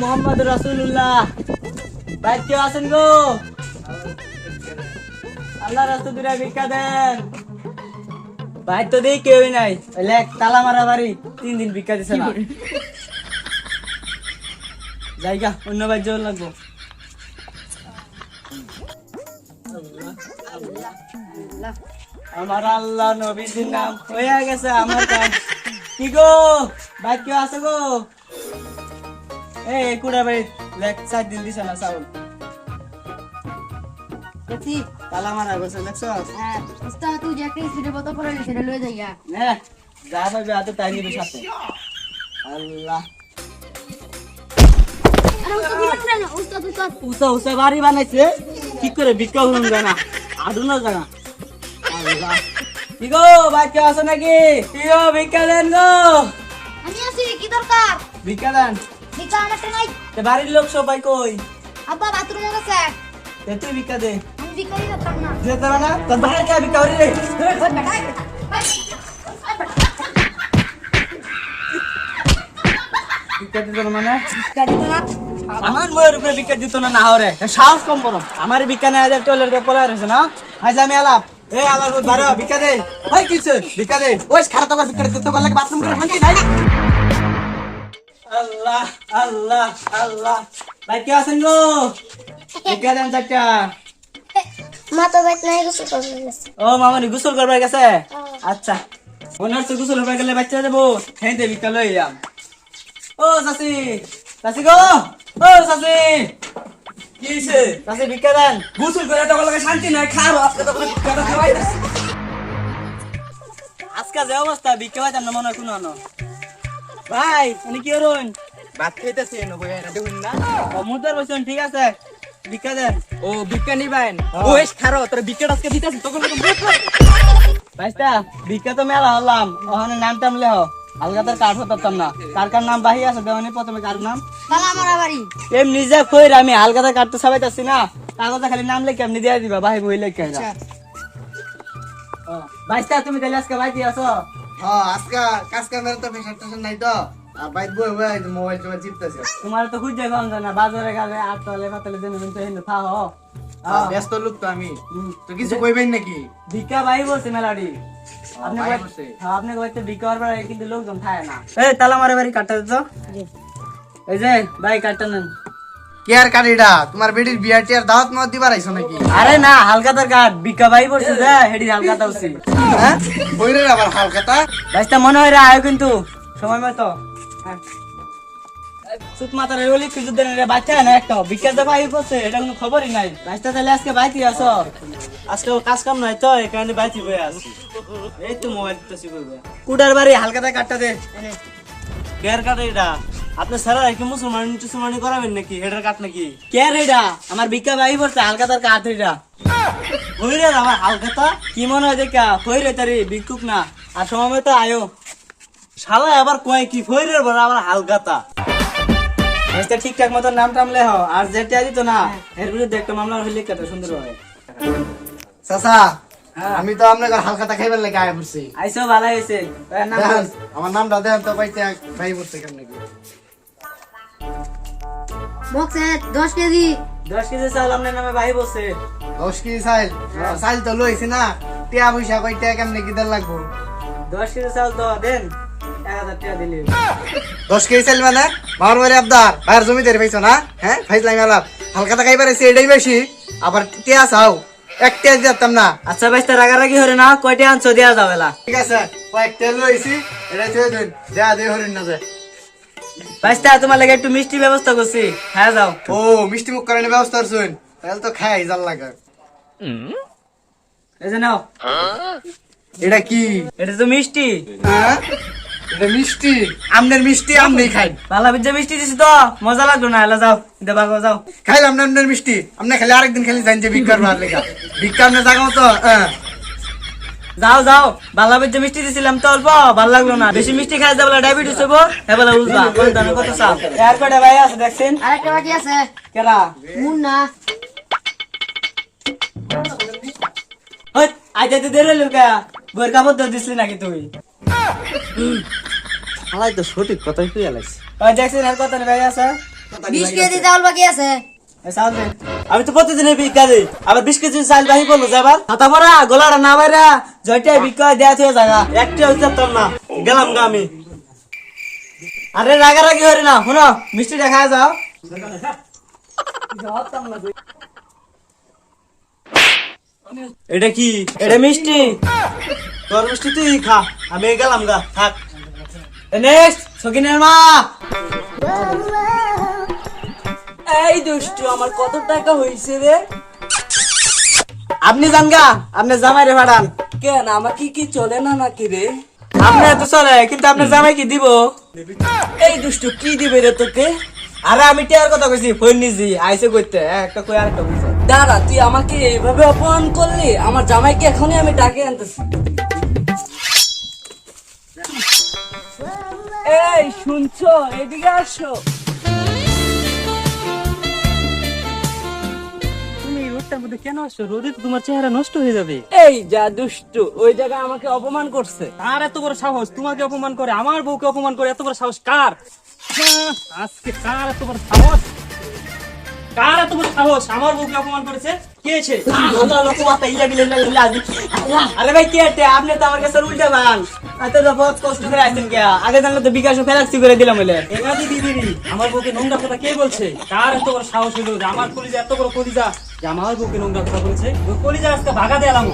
মুহাম্মদ ভাই কেউ আছেন গো। আল্লাহ রাস্তা দূরে ভিক্ষা দেন। ভাই তো কেউই নাই। লেখ তালা মারা বাড়ি তিন দিন ভিক্ষা দিছে না। জায়গা অন্য ভাই জোর লাগবো। আমার আল্লাহ নবীজির নাম হয়ে গেছে আমার কি গো? ভাই কেউ আছে গো? এই কুড়া ভাই লেখ চার দিন দিছে না চাউল? দেখি তালা মারা গেছে দেখছ? হ্যাঁ উস্তাদ তুই যে একটা স্পিডে বতো করে সেটা লয়ে যাইয়া হ্যাঁ যা পাবে হাতে তাই নিবে সাথে। আল্লাহ। উসা উসা বাড়ি বানাইছে। ঠিক করে ভিক্ষা হলুন জানা? আডুনো জানা। আল্লাহ। কি গো ভাই কেউ আছে নাকি? কি গো ভিক্ষা দেন গো? আমি আছি কি দরকার? ভিক্ষা দেন ভিক্ষা আমারটা নাই। তে বাড়ির লোক সবাই কই? আব্বা বাথরুমে গেছে তে তুই ভিক্ষা দে। আমি ভিক্ষা দিতে পারতাম না। যেতে না তোর বাইরে কে ভিক্ষা রে? ভিক্ষা দিত না মানে? ভিক্ষা দিতে না। আমার ময়ের উপরে ভিক্ষা দিত না না হরে সাহস কম করো আমার ভিক্ষা নেই আজ টয়লেট কে পলা রয়েছে না? আজ আমি আলাপ। এ আলাপ বারো ভিক্ষা দে। ওই কিছু ভিক্ষা দে। ওই খারাপ তো ভিক্ষা দিতে তো লাগে বাথরুম করে শান্তি নাই? আল্লাহ আল্লাহ আল্লাহ। ভাই কে আছেন গো? ভিক্ষা দেন চাচা মা তো বেট নাই কিছু করবে গেছে। ও মামনি গোসল করবার গেছে? আচ্ছা। মনে হচ্ছে গোসল হবার গেলে বাচ্চা দেবো হ্যাঁ দে ভিক্ষা লই যাম ও চাচি। চাচি গো? ও চাচি। কি হইছে? চাচি ভিক্ষা দেন। গোসল করে তো লাগে শান্তি নাই খাব। আজকে তো ভিক্ষা খাওয়াই আজকে যে অবস্থা ভিক্ষা পাইতাম না মনে হয় কোনো ভাই উনি কি করুন ভাত খাইতেছি নবই এটা দেখুন না। মুদার বসুন ঠিক আছে? ভিক্ষা দেন। ও বিজ্ঞান নিবেন। ও এস খারো তোর বিজ্ঞান আজকে দিতেছি তখন ভাইস্তা ভিক্ষা তো মেলা হলাম ওখানে নাম টাম লেহ। আলগাতার কাঠ হতাম না। কার কার নাম বাহি আছে দেওয়ানি প্রথমে কার নাম? তালা মারা বাড়ি। এমনি যে কইর আমি হালকাতার কাঠ তো সাবাইতাছি না। কাগজে খালি নাম লেখে এমনি দিয়ে দিবা বাহি বই লেখে ভাইস্তা তুমি তাহলে আজকে বাইতে আসো হ্যাঁ আজকে কাজ কামের তো টেশন নাই তো। তোমার তো খুঁজে কম না বাজারে গেলে আট তলে পাতলে দিন কিন্তু হিন্দু থাহ ব্যস্ত লোক তো আমি। তো কিছু কইবেন নাকি? ভিক্ষা বাহি বলছে মেলাডি আপনি হ্যাঁ, আপনি কইতে ভিক্ষা হওয়ার কিন্তু লোকজন খায় না। এই তালা মারে বাড়ি কাটতে দিত এই যে ভাই কাটতে নেন। কে আর কারিডা তোমার বেটির বিয়ার টিয়ার দাওয়াত মত দিবার আইছো নাকি? আরে না হালকাতার কাঠ ভিক্ষা বাহি পড়ছে যে হেডি হালকাতা উঠছি। হ্যাঁ? কইরে আবার হালকাতা বাইশটা মনে হয় রে আয় কিন্তু। সময় মতো। বাচ্চা না একটা। পড়ছে এটা নাই। আজকে কাজ কাম নাই তো তো তো আপনি সারা কি মুসলমান করাবেন নাকি? এটার কাট নাকি? কেয়ার এটা আমার ভিক্ষা বাহি পড়ছে হালকাতার কাঠ হই রে আমার হালকাতা কি মনে হয় দেখা? হই রে তারি? ভিক্ষুক না। আর সময় মতো আয়ো। শালা আবার কয় কি? হই রে বড় আবার হালকাতা আচ্ছা ঠিকঠাক মতো নাম টাম লেহ আর যেটা দিত না এর বিরুদ্ধে একটা মামলা হইলে কত সুন্দর হয়? চাচা হ্যাঁ। আমি তো আপনার হালকাতা খাইবার লাগে আয় পড়ছি। আইসো ভালো হয়েছে এর নাম। আমার নামটা দেন তো পাইতে ভাই পড়ছে কেমন নাকি বক্সে দশ কেজি। দশ কেজি চাল আপনার নামে ভাই বসে দশ কেজি চাইল চাইল তো লইছি না। টিয়া পয়সা কই টিয়া কেমনে কি দেন লাগবো? দশ কেজি চাল তো দেন। দশ কেজি চাইল মানে? মার মারে আবদার। বাইর জমিদারি পাইছো না? হ্যাঁ ফাইজলাই মেলা হালকাতা খাইবার এসে এটাই বেশি। আবার টিয়া চাও। এক টিয়া দিতাম না। আচ্ছা ভাই তা রাগারাগি হরে না কয়টা আনছো দেওয়া যাবে না ঠিক আছে কয়েক তেল লইছি এটা থুয়ে দিন। দেয়া দে হরিণ না যে। ভাইস্তা তোমার লাগে একটু মিষ্টি ব্যবস্থা করছি হ্যাঁ যাও। ও মিষ্টি মুখ করানোর ব্যবস্থা করছুন তাহলে তো খাই জাল লাগে। এই যে নাও। এটা কি? এটা তো মিষ্টি। হ্যাঁ এটা মিষ্টি। আমনের মিষ্টি আমনেই খাই। ভালো বিদ্যা মিষ্টি দিছি তো। মজা লাগল না এলা যাও দেবা গো যাও। খাইলাম না আমনের মিষ্টি। আমনে খালি আরেকদিন খালি জান যে ভিক্ষার ভাত লেখা ভিক্ষা আমনে জাগাও তো হ্যাঁ। যাও যাও ভালো বিদ্যা মিষ্টি দিছিলাম তো অল্প ভালো লাগল না। বেশি মিষ্টি খাই যাব ডায়াবেটিস কোন কত চাও? এর কটা ভাই আছে দেখছেন? আরেকটা বাকি আছে। কেরা? মুন্না। হই আজ দেরে লুকা দিছিলি নাকি তুই? হালাই তো সঠিক কথাই কইয়া লাগছে ওই দেখছেন আর রে ভাই আছে? বিশ কেজি চাউল বাকি আছে। আমি তো প্রতিদিন ভিক্ষা দিই আবার বিশ কেজি চাল বাহি করল যাবার হাতা পরা গোলাটা না বাইরা জয়টা বিক্রয় দেয়া থুয়ে জায়গা একটা উচারতাম না। গেলাম গা আমি। আরে রাগারাগি হরে না শুনো মিষ্টি দেখা যাও। এটা কি? এটা মিষ্টি। তোর মিষ্টি তুই খা, আমি গেলাম গা, থাক। এই দুষ্টু, আমার কত টাকা হয়েছে রে? আপনি যান গা, আপনি জামাই রে ভাড়ান। কেন, আমাকে কি কি চলে না নাকি রে? আপনি তো চলে, কিন্তু আপনার জামাই কি দিব? এই দুষ্টু, কি দিবে রে তোকে? আরে, আমি টিয়ার কথা কইছি, ফোন নিছি আইসে কইতে একটা কই, আরেকটা বুঝছে দাঁড়া, তুই আমাকে এইভাবে অপমান করলি? আমার জামাইকে এখনই আমি ডাকে আনতেছি। এই শুনছো? এদিকে আসো। তুমি রোডটার মধ্যে কেন আসছো? রোদে তো তোমার চেহারা নষ্ট হয়ে যাবে। এই যা দুষ্টু ওই জায়গায় আমাকে অপমান করছে। আর এত বড় সাহস? তোমাকে অপমান করে আমার বউকে অপমান করে এত বড় সাহস কার? হ্যাঁ, আজকে কার এত বড় সাহস? কার এত বড় সাহস? আমার বউকে অপমান করেছে? কে আছে আরে ভাই কে এটা? আপনি তো আমার কাছে উল্টা বান এত তো বহুত কষ্ট করে কে আগে জানলে তো বিকাশ করে দিলাম বলে দিদি আমার বউকে নোংরা কথা কে বলছে? কার এত বড় সাহস হলো যে আমার কলিজা এত বড় কলিজা? যে আমার বউকে নোংরা কথা বলেছে? কলিজা আজকে ভাগা দিলাম!